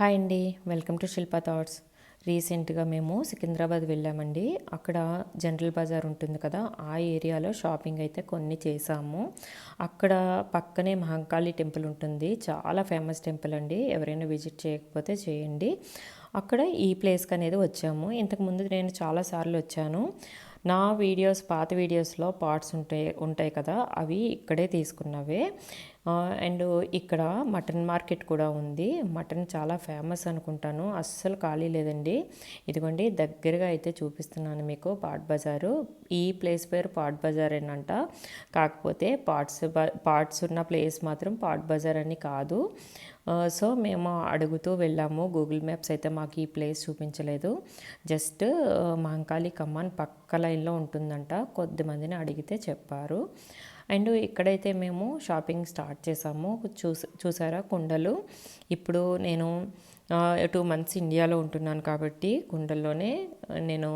Hi అండి. Welcome to Shilpa thoughts. రీసెంట్గా మేము సికింద్రాబాద్ వెళ్ళామండి. అక్కడ జనరల్ బజార్ ఉంటుంది కదా ఆ ఏరియాలో షాపింగ్ అయితే కొన్ని చేసాము. అక్కడ పక్కనే మహంకాళి టెంపుల్ ఉంటుంది. చాలా ఫేమస్ టెంపుల్ అండి. ఎవరైనా విజిట్ చేయకపోతే చేయండి. అక్కడ ఈ ప్లేస్కి అనేది వచ్చాము. ఇంతకుముందు నేను చాలాసార్లు వచ్చాను. నా వీడియోస్ పాత వీడియోస్లో పార్ట్స్ ఉంటాయి ఉంటాయి కదా అవి ఇక్కడే తీసుకున్నవే. అండ్ ఇక్కడ మటన్ మార్కెట్ కూడా ఉంది. మటన్ చాలా ఫేమస్ అనుకుంటాను. అస్సలు ఖాళీ లేదండి. ఇదిగోండి దగ్గరగా అయితే చూపిస్తున్నాను మీకు పాట్ బజారు. ఈ ప్లేస్ పేరు పాట్ బజార్ అంట కాకపోతే పార్ట్స్ పార్ట్స్ ఉన్న ప్లేస్ మాత్రం పాట్ బజార్ అని కాదు. Uh, సో మేము అడుగుతూ వెళ్ళాము. గూగుల్ మ్యాప్స్ అయితే మాకు ఈ ప్లేస్ చూపించలేదు. జస్ట్ మహంకాళి కమ్మాన్ పక్క లైన్లో ఉంటుందంట. కొద్దిమందిని అడిగితే చెప్పారు. అండ్ ఇక్కడైతే మేము షాపింగ్ స్టార్ట్ చేసాము. చూస చూసారా కుండలు? ఇప్పుడు నేను టూ మంత్స్ ఇండియాలో ఉంటున్నాను కాబట్టి కుండల్లోనే నేను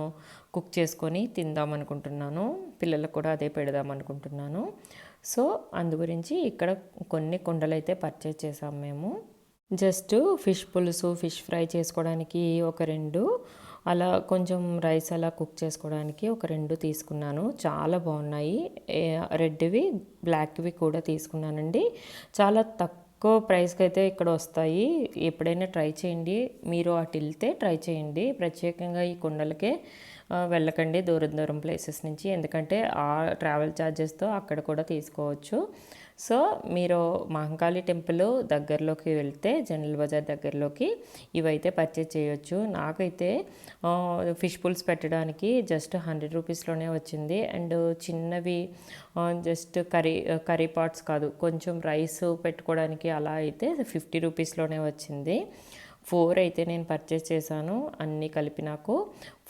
కుక్ చేసుకొని తిందాం అనుకుంటున్నాను. పిల్లలకు కూడా అదే పెడదాం అనుకుంటున్నాను. సో అందు గురించి ఇక్కడ కొన్ని కుండలు అయితే పర్చేజ్ చేసాం మేము. జస్ట్ ఫిష్ పులుసు ఫిష్ ఫ్రై చేసుకోవడానికి ఒక రెండు అలా కొంచెం రైస్ అలా కుక్ చేసుకోవడానికి ఒక రెండు తీసుకున్నాను. చాలా బాగున్నాయి. రెడ్వి బ్లాక్వి కూడా తీసుకున్నానండి. చాలా తక్కువ ప్రైస్కి అయితే ఇక్కడ వస్తాయి. ఎప్పుడైనా ట్రై చేయండి. మీరు అటు వెళ్తే ట్రై చేయండి. ప్రత్యేకంగా ఈ కుండలకే వెళ్ళకండి దూరం దూరం ప్లేసెస్ నుంచి. ఎందుకంటే ఆ ట్రావెల్ ఛార్జెస్తో అక్కడ కూడా తీసుకోవచ్చు. సో మీరు మహంకాళి టెంపుల్ దగ్గరలోకి వెళ్తే జనరల్ బజార్ దగ్గరలోకి ఇవైతే పర్చేజ్ చేయొచ్చు. నాకైతే ఫిష్ పుల్స్ పెట్టడానికి జస్ట్ హండ్రెడ్ రూపీస్లోనే వచ్చింది. అండ్ చిన్నవి జస్ట్ కర్రీ కర్రీ పాట్స్ కాదు కొంచెం రైస్ పెట్టుకోవడానికి అలా అయితే ఫిఫ్టీ రూపీస్లోనే వచ్చింది. ఫోర్ అయితే నేను పర్చేస్ చేశాను. అన్నీ కలిపి నాకు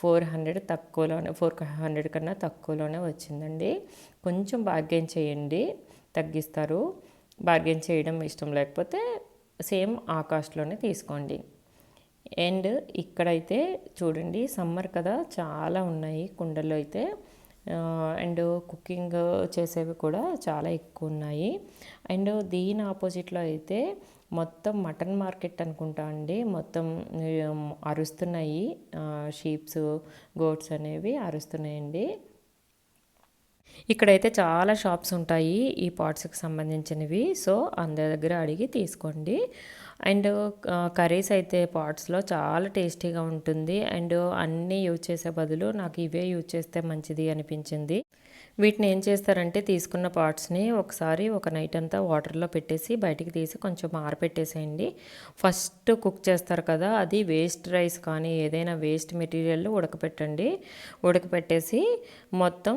ఫోర్ హండ్రెడ్ తక్కువలోనే ఫోర్ హండ్రెడ్ కన్నా తక్కువలోనే వచ్చిందండి. కొంచెం బార్గెన్ చేయండి. తగ్గిస్తారు. బార్గెన్ చేయడం ఇష్టం లేకపోతే సేమ్ ఆ కాస్ట్లోనే తీసుకోండి. అండ్ ఇక్కడైతే చూడండి సమ్మర్ కదా చాలా ఉన్నాయి కుండల్లో అయితే. అండ్ కుకింగ్ చేసేవి కూడా చాలా ఎక్కువ ఉన్నాయి. అండ్ దీని ఆపోజిట్లో అయితే మొత్తం మటన్ మార్కెట్ అనుకుంటా అండి. మొత్తం అరుస్తున్నాయి. షీప్స్ గోట్స్ అనేవి అరుస్తున్నాయండి. ఇక్కడైతే చాలా షాప్స్ ఉంటాయి ఈ పాట్స్కి సంబంధించినవి. సో అందరి దగ్గర అడిగి తీసుకోండి. అండ్ కర్రీస్ అయితే పాట్స్లో చాలా టేస్టీగా ఉంటుంది. అండ్ అన్నీ యూజ్ చేసే బదులు నాకు ఇవే యూజ్ చేస్తే మంచిది అనిపించింది. వీటిని ఏం చేస్తారంటే తీసుకున్న పార్ట్స్ని ఒకసారి ఒక నైట్ అంతా వాటర్లో పెట్టేసి బయటికి తీసి కొంచెం ఆరపెట్టేసేయండి. ఫస్ట్ కుక్ చేస్తారు కదా అది వేస్ట్ రైస్ కానీ ఏదైనా వేస్ట్ మెటీరియల్ ఉడకపెట్టండి. ఉడకపెట్టేసి మొత్తం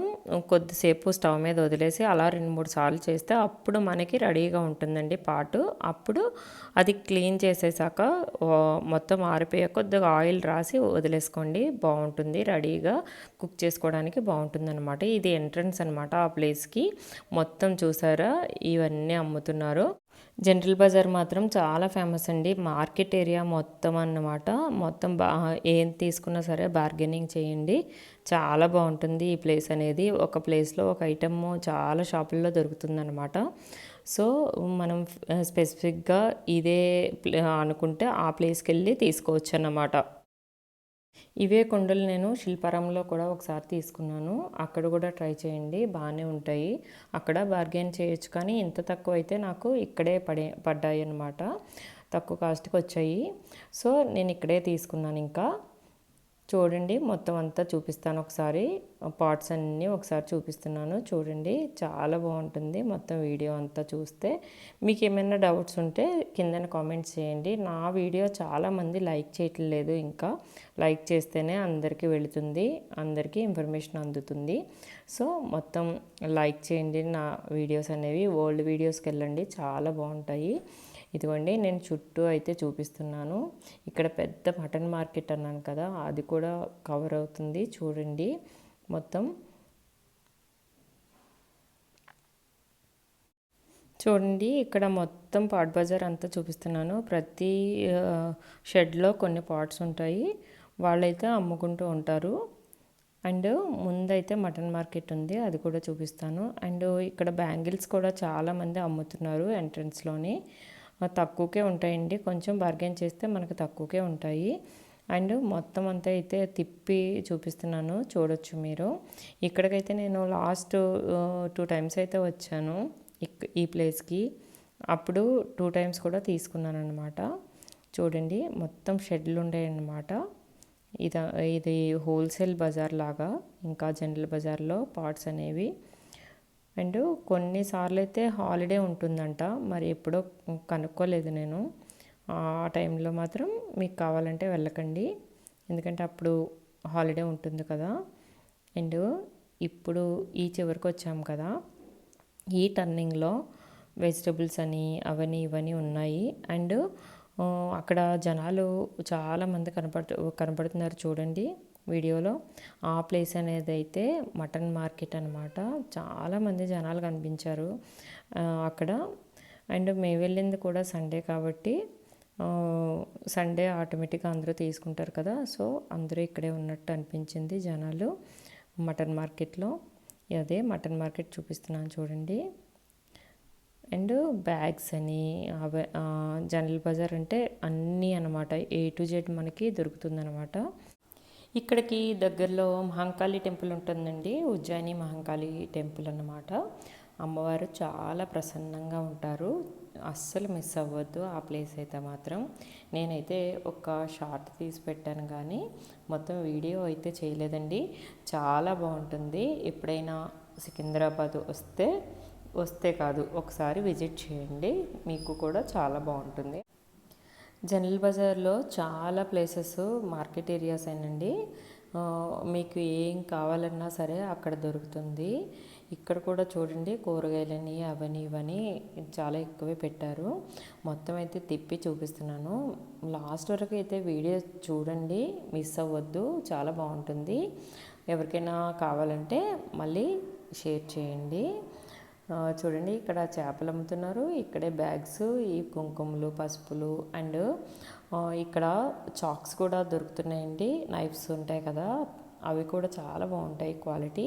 కొద్దిసేపు స్టవ్ మీద వదిలేసి అలా రెండు మూడు సార్లు చేస్తే అప్పుడు మనకి రెడీగా ఉంటుందండి పాటు. అప్పుడు అది క్లీన్ చేసేసాక మొత్తం ఆరిపోయాక కొద్దిగా ఆయిల్ రాసి వదిలేసుకోండి. బాగుంటుంది రెడీగా కుక్ చేసుకోవడానికి బాగుంటుంది అనమాట ఇది ఎంట్రన్స్ ఎంట్రన్స్ అనమాట ఆ ప్లేస్కి. మొత్తం చూసారా? ఇవన్నీ అమ్ముతున్నారు. జనరల్ బజార్ మాత్రం చాలా ఫేమస్ అండి. మార్కెట్ ఏరియా మొత్తం అన్నమాట. మొత్తం బా ఏం తీసుకున్నా సరే బార్గెనింగ్ చేయండి. చాలా బాగుంటుంది ఈ ప్లేస్ అనేది. ఒక ప్లేస్లో ఒక ఐటమ్ చాలా షాపుల్లో దొరుకుతుందన్నమాట. సో మనం స్పెసిఫిక్గా ఇదే అనుకుంటే ఆ ప్లేస్కి వెళ్ళి తీసుకోవచ్చు అన్నమాట ఇవే కుండలు నేను శిల్పారంలో కూడా ఒకసారి తీసుకున్నాను. అక్కడ కూడా ట్రై చేయండి బాగానే ఉంటాయి. అక్కడ బార్గెన్ చేయొచ్చు కానీ ఇంత తక్కువ అయితే నాకు ఇక్కడే పడే పడ్డాయి అన్నమాట. తక్కువ కాస్ట్కి వచ్చాయి. సో నేను ఇక్కడే తీసుకున్నాను ఇంకా. చూడండి మొత్తం అంతా చూపిస్తాను ఒకసారి. పార్ట్స్ అన్నీ ఒకసారి చూపిస్తున్నాను చూడండి. చాలా బాగుంటుంది మొత్తం వీడియో అంతా చూస్తే. మీకు ఏమైనా డౌట్స్ ఉంటే కిందన కామెంట్స్ చేయండి. నా వీడియో చాలామంది లైక్ చేయట్లేదు ఇంకా. లైక్ చేస్తేనే అందరికీ వెళుతుంది అందరికీ ఇన్ఫర్మేషన్ అందుతుంది. సో మొత్తం లైక్ చేయండి నా వీడియోస్ అనేవి. ఓల్డ్ వీడియోస్కి వెళ్ళండి చాలా బాగుంటాయి. ఇదిగోండి నేను చుట్టూ అయితే చూపిస్తున్నాను. ఇక్కడ పెద్ద మటన్ మార్కెట్ అన్నాను కదా అది కూడా కవర్ అవుతుంది. చూడండి మొత్తం. చూడండి ఇక్కడ మొత్తం పాట్ బజార్ అంతా చూపిస్తున్నాను. ప్రతి షెడ్లో కొన్ని పాట్స్ ఉంటాయి. వాళ్ళైతే అమ్ముకుంటూ ఉంటారు. అండ్ ముందైతే మటన్ మార్కెట్ ఉంది అది కూడా చూపిస్తాను. అండ్ ఇక్కడ బ్యాంగిల్స్ కూడా చాలామంది అమ్ముతున్నారు ఎంట్రన్స్లోని. తక్కువకే ఉంటాయండి. కొంచెం బార్గెన్ చేస్తే మనకు తక్కువకే ఉంటాయి. అండ్ మొత్తం అంతా అయితే తిప్పి చూపిస్తున్నాను. చూడొచ్చు మీరు. ఇక్కడికైతే నేను లాస్ట్ టూ టైమ్స్ అయితే వచ్చాను ఇక్- ఈ ప్లేస్కి అప్పుడు టూ టైమ్స్ కూడా తీసుకున్నాను అనమాట చూడండి మొత్తం షెడ్లు ఉండేయన్నమాట ఇది ఇది హోల్సేల్ బజార్ లాగా ఇంకా జనరల్ బజార్లో పార్ట్స్ అనేవి. అండ్ కొన్నిసార్లు అయితే హాలిడే ఉంటుందంట మరి ఎప్పుడో కనుక్కోలేదు నేను. ఆ టైంలో మాత్రం మీకు కావాలంటే వెళ్ళకండి. ఎందుకంటే అప్పుడు హాలిడే ఉంటుంది కదా. అండ్ ఇప్పుడు ఈ చివరికి వచ్చాము కదా. ఈ టర్నింగ్లో వెజిటబుల్స్ అని అవన్నీ ఇవన్నీ ఉన్నాయి. అండ్ అక్కడ జనాలు చాలామంది కనపడుతు కనపడుతున్నారు చూడండి. వీడియోలో. ఆ ప్లేస్ అనేది అయితే మటన్ మార్కెట్ అనమాట చాలామంది జనాలు కనిపించారు అక్కడ. అండ్ మేము వెళ్ళింది కూడా సండే కాబట్టి సండే ఆటోమేటిక్గా అందరూ తీసుకుంటారు కదా. సో అందరూ ఇక్కడే ఉన్నట్టు అనిపించింది జనాలు మటన్ మార్కెట్లో. అదే మటన్ మార్కెట్ చూపిస్తున్నాను చూడండి. అండ్ బ్యాగ్స్ అని అవే జనరల్ బజార్ అంటే అన్నీ అనమాట ఏ టు జెడ్ మనకి దొరుకుతుందనమాట ఇక్కడికి దగ్గరలో మహంకాళి టెంపుల్ ఉంటుందండి. ఉజ్జయిని మహంకాళి టెంపుల్ అన్నమాట. అమ్మవారు చాలా ప్రసన్నంగా ఉంటారు. అస్సలు మిస్ అవ్వద్దు ఆ ప్లేస్ అయితే మాత్రం. నేనైతే ఒక షార్ట్ తీసి పెట్టాను కానీ మొత్తం వీడియో అయితే చేయలేదండి. చాలా బాగుంటుంది. ఎప్పుడైనా సికింద్రాబాద్ వస్తే వస్తే కాదు ఒకసారి విజిట్ చేయండి. మీకు కూడా చాలా బాగుంటుంది. జనరల్ బజార్లో చాలా ప్లేసెస్ మార్కెట్ ఏరియాస్ అయినండి. మీకు ఏం కావాలన్నా సరే అక్కడ దొరుకుతుంది. ఇక్కడ కూడా చూడండి కూరగాయలని అవని ఇవని చాలా ఎక్కువే పెట్టారు. మొత్తం అయితే తిప్పి చూపిస్తున్నాను. లాస్ట్ వరకు అయితే వీడియో చూడండి మిస్ అవ్వద్దు చాలా బాగుంటుంది. ఎవరికైనా కావాలంటే మళ్ళీ షేర్ చేయండి. చూడండి ఇక్కడ చేపలు అమ్ముతున్నారు. ఇక్కడే బ్యాగ్స్ ఈ కుంకుమలు పసుపులు అండ్ ఇక్కడ చాక్స్ కూడా దొరుకుతున్నాయండి. నైఫ్స్ ఉంటాయి కదా అవి కూడా చాలా బాగుంటాయి క్వాలిటీ.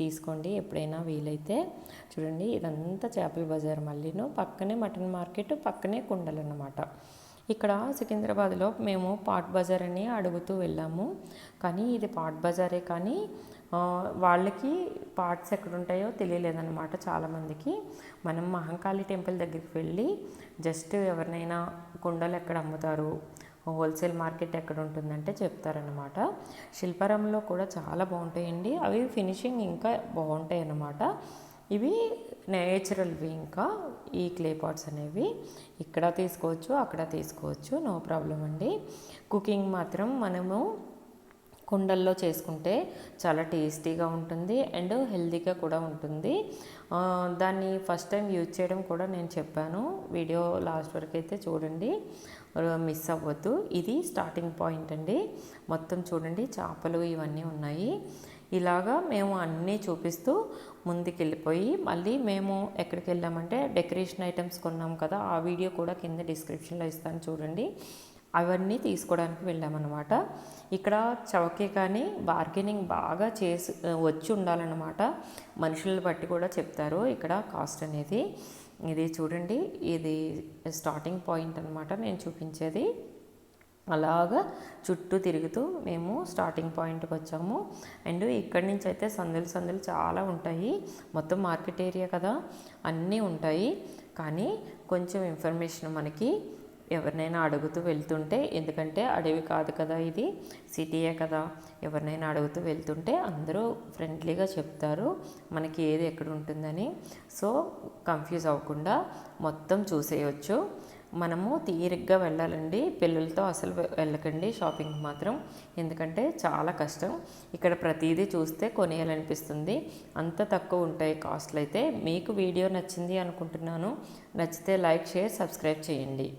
తీసుకోండి ఎప్పుడైనా వీలైతే. చూడండి ఇదంతా చేపల బజార్ మళ్ళీను. పక్కనే మటన్ మార్కెట్ పక్కనే కుండలు అన్నమాట. ఇక్కడ సికింద్రాబాద్లో మేము పాట్ బజార్ అని అడుగుతూ వెళ్ళాము. కానీ ఇది పాట్ బజారే కానీ వాళ్ళకి పార్ట్స్ ఎక్కడ ఉంటాయో తెలియలేదన్నమాట చాలామందికి. మనం మహంకాళి టెంపుల్ దగ్గరికి వెళ్ళి జస్ట్ ఎవరినైనా కుండలు ఎక్కడ అమ్ముతారు హోల్సేల్ మార్కెట్ ఎక్కడ ఉంటుందంటే చెప్తారనమాట శిల్పారంలో కూడా చాలా బాగుంటాయండి. అవి ఫినిషింగ్ ఇంకా బాగుంటాయి అన్నమాట ఇవి నేచురల్వి ఇంకా ఈ క్లే పాట్స్ అనేవి. ఇక్కడ తీసుకోవచ్చు అక్కడ తీసుకోవచ్చు నో ప్రాబ్లం అండి. కుకింగ్ మాత్రం మనము కుండల్లో చేసుకుంటే చాలా టేస్టీగా ఉంటుంది అండ్ హెల్తీగా కూడా ఉంటుంది. దాన్ని ఫస్ట్ టైం యూజ్ చేయడం కూడా నేను చెప్పాను. వీడియో లాస్ట్ వరకు అయితే చూడండి. మిస్ అవ్వద్దు. ఇది స్టార్టింగ్ పాయింట్ అండి. మొత్తం చూడండి. చేపలు ఇవన్నీ ఉన్నాయి. ఇలాగా మేము అన్నీ చూపిస్తూ ముందుకు వెళ్ళిపోయి మళ్ళీ మేము ఎక్కడికి వెళ్ళామంటే డెకరేషన్ ఐటమ్స్ కొన్నాం కదా ఆ వీడియో కూడా కింద డిస్క్రిప్షన్లో ఇస్తాను చూడండి. అవన్నీ తీసుకోవడానికి వెళ్ళామన్నమాట. ఇక్కడ చవకే కానీ బార్గెనింగ్ బాగా చేసి వచ్చి ఉండాలన్నమాట. మనుషులను బట్టి కూడా చెప్తారు ఇక్కడ కాస్ట్ అనేది. ఇది చూడండి ఇది స్టార్టింగ్ పాయింట్ అనమాట నేను చూపించేది. అలాగా చుట్టూ తిరుగుతూ మేము స్టార్టింగ్ పాయింట్కి వచ్చాము. అండ్ ఇక్కడి నుంచి అయితే సందులు సందులు చాలా ఉంటాయి. మొత్తం మార్కెట్ ఏరియా కదా. అన్నీ ఉంటాయి. కానీ కొంచెం ఇన్ఫర్మేషన్ మనకి ఎవరినైనా అడుగుతూ వెళ్తుంటే ఎందుకంటే అడవి కాదు కదా ఇది సిటీయే కదా. ఎవరినైనా అడుగుతూ వెళ్తుంటే అందరూ ఫ్రెండ్లీగా చెప్తారు మనకి ఏది ఎక్కడ ఉంటుందని. సో కన్ఫ్యూజ్ అవ్వకుండా మొత్తం చూసేయచ్చు. మనము తీరిగ్గా వెళ్ళాలండి. పిల్లలతో అసలు వెళ్ళకండి షాపింగ్ మాత్రం. ఎందుకంటే చాలా కష్టం. ఇక్కడ ప్రతిదీ చూస్తే కొనేయాలనిపిస్తుంది. అంత తక్కువ ఉంటాయి కాస్ట్లు అయితే మీకు వీడియో నచ్చింది అనుకుంటున్నాను. నచ్చితే లైక్ షేర్ సబ్స్క్రైబ్ చేయండి.